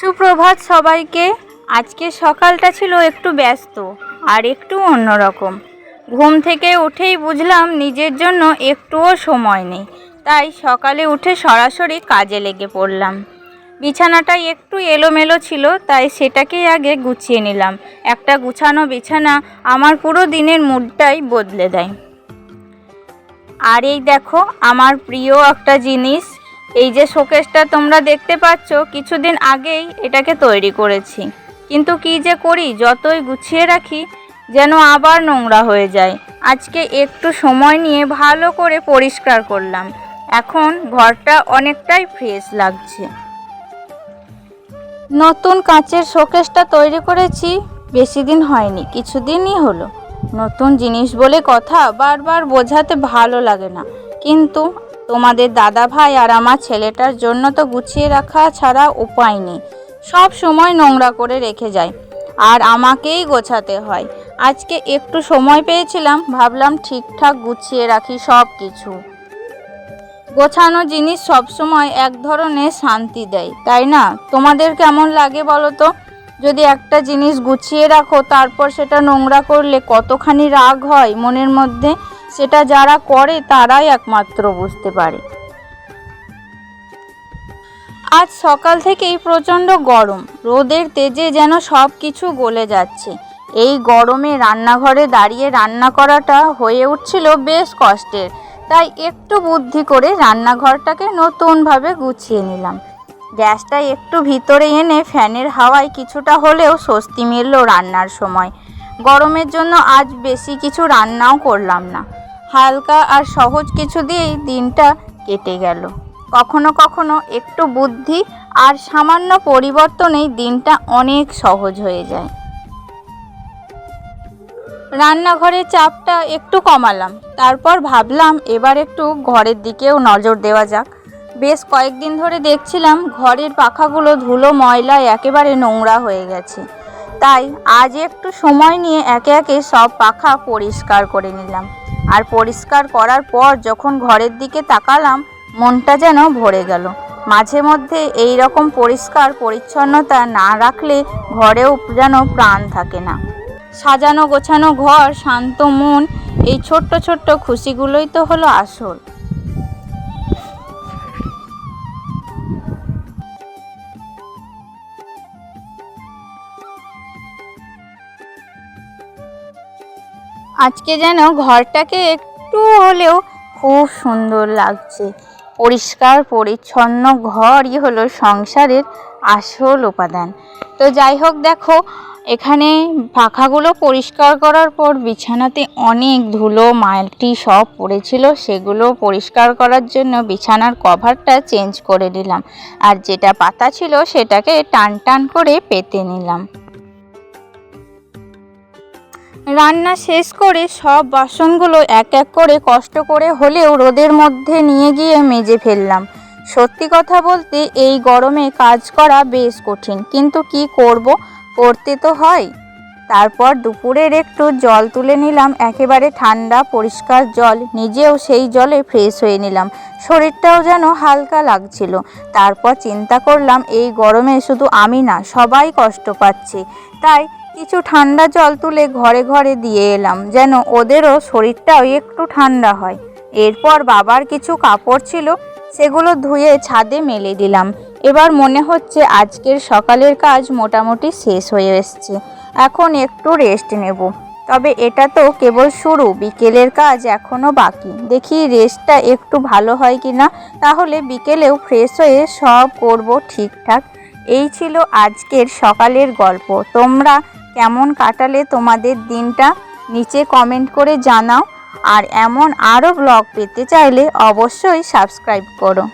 সুপ্রভাত সবাইকে। আজকে সকালটা ছিল একটু ব্যস্ত আর একটু অন্যরকম। ঘুম থেকে উঠেই বুঝলাম নিজের জন্য একটুও সময় নেই। তাই সকালে উঠে সরাসরি কাজে লেগে পড়লাম। বিছানাটা একটু এলোমেলো ছিল, তাই সেটাকেই আগে গুছিয়ে নিলাম। একটা গুছানো বিছানা আমার পুরো দিনের মুডটাই বদলে দেয়। আর এই দেখো, আমার প্রিয় একটা জিনিস। এই যে শোকেসটা তোমরা দেখতে পাচ্ছ, কিছুদিন আগেই এটাকে তৈরি করেছি। কিন্তু কি যে করি, যতই গুছিয়ে রাখি, যেন আবার নোংরা হয়ে যায়। আজকে একটু সময় নিয়ে ভালো করে পরিষ্কার করলাম। এখন ঘরটা অনেকটাই ফ্রেশ লাগছে। নতুন কাঁচের শোকেসটা তৈরি করেছি, বেশি দিন হয়নি, কিছুদিনই হলো। নতুন জিনিস বলে কথা বারবার বোঝাতে ভালো লাগে না। কিন্তু তোমাদের দাদা ভাই আর আমার ছেলেটার জন্য তো গুছিয়ে রাখা ছাড়া উপায় নেই। সব সময় নোংরা করে রেখে যায়। আর আমাকেই গোছাতে হয়। আজকে একটু সময় পেয়েছিলাম, ভাবলাম ঠিকঠাক গুছিয়ে রাখি সব কিছু। গোছানো জিনিস সবসময় এক ধরনের শান্তি দেয়, তাই না? তোমাদের কেমন লাগে বলো তো? যদি একটা জিনিস গুছিয়ে রাখো, তারপর সেটা নোংরা করলে কতখানি রাগ হয় মনের মধ্যে? সেটা যারা করে তারাই একমাত্র বুঝতে পারে। আজ সকাল থেকেই প্রচণ্ড গরম। রোদের তেজে যেন সব কিছু গলে যাচ্ছে। এই গরমে রান্নাঘরে দাঁড়িয়ে রান্না করাটা হয়ে উঠছিল বেশ কষ্টের। তাই একটু বুদ্ধি করে রান্নাঘরটাকে নতুনভাবে গুছিয়ে নিলাম। গ্যাসটা একটু ভিতরে এনে ফ্যানের হাওয়ায় কিছুটা হলেও স্বস্তি মিলল রান্নার সময়। গরমের জন্য আজ বেশি কিছু রান্নাও করলাম না। হালকা আর সহজ কিছু দিয়েই দিনটা কেটে গেল। কখনো কখনো একটু বুদ্ধি আর সামান্য পরিবর্তনেই দিনটা অনেক সহজ হয়ে যায়। রান্নাঘরের চাপটা একটু কমালাম, তারপর ভাবলাম এবার একটু ঘরের দিকেও নজর দেওয়া যাক। বেশ কয়েকদিন ধরে দেখছিলাম ঘরের পাখাগুলো ধুলো ময়লায় একেবারে নোংরা হয়ে গেছে। তাই আজ একটু সময় নিয়ে একে একে সব পাখা পরিষ্কার করে নিলাম। আর পরিষ্কার করার পর যখন ঘরের দিকে তাকালাম, মনটা যেন ভরে গেল। মাঝে মধ্যে এই রকম পরিষ্কার পরিচ্ছন্নতা না রাখলে ঘরেও যেন প্রাণ থাকে না। সাজানো গোছানো ঘর, শান্ত মন, এই ছোট্ট ছোট্ট খুশিগুলোই তো হলো আসল। আজকে যেন ঘরটাকে একটু হলেও খুব সুন্দর লাগছে। পরিষ্কার, পরিচ্ছন্ন ঘরই হলো সংসারের আসল উপাদান। তো যাই হোক, দেখো, এখানে পাখাগুলো পরিষ্কার করার পর বিছানাতে অনেক ধুলো মাটি সব পড়েছিল। সেগুলো পরিষ্কার করার জন্য বিছানার কভারটা চেঞ্জ করে নিলাম। আর যেটা পাতা ছিল সেটাকে টান টান করে পেতে নিলাম। রান্না শেষ করে সব বাসনগুলো এক এক করে কষ্ট করে হলেও রোদের মধ্যে নিয়ে গিয়ে মেজে ফেললাম। সত্যি কথা বলতে এই গরমে কাজ করা বেশ কঠিন, কিন্তু কি করব? করতে তো হয়। তারপর দুপুরের একটু জল তুলে নিলাম, একেবারে ঠান্ডা, পরিষ্কার জল। নিজেও সেই জলে ফ্রেশ হয়ে নিলাম। শরীরটাও যেন হালকা লাগছিল। তারপর চিন্তা করলাম, এই গরমে শুধু আমি না, সবাই কষ্ট পাচ্ছে। তাই কিছু ঠান্ডা জল তুলে ঘরে ঘরে দিয়ে এলাম, যেন ওদেরও শরীরটাও একটু ঠান্ডা হয়। এরপর বাবার কিছু কাপড় ছিল, সেগুলো ধুয়ে ছাদে মেলে দিলাম। এবার মনে হচ্ছে আজকের সকালের কাজ মোটামুটি শেষ হয়ে এসছে। এখন একটু রেস্ট নেব। তবে এটা তো কেবল শুরু, বিকেলের কাজ এখনও বাকি। দেখি রেস্টটা একটু ভালো হয় কি না তাহলে বিকেলেও ফ্রেশ হয়ে সব করব ঠিকঠাক। এই ছিল আজকের সকালের গল্প। তোমরা কেমন কাটালে তোমাদের দিনটা? নিচে কমেন্ট করে জানাও। আর এমন আরও ব্লগ পেতে চাইলে অবশ্যই সাবস্ক্রাইব করো।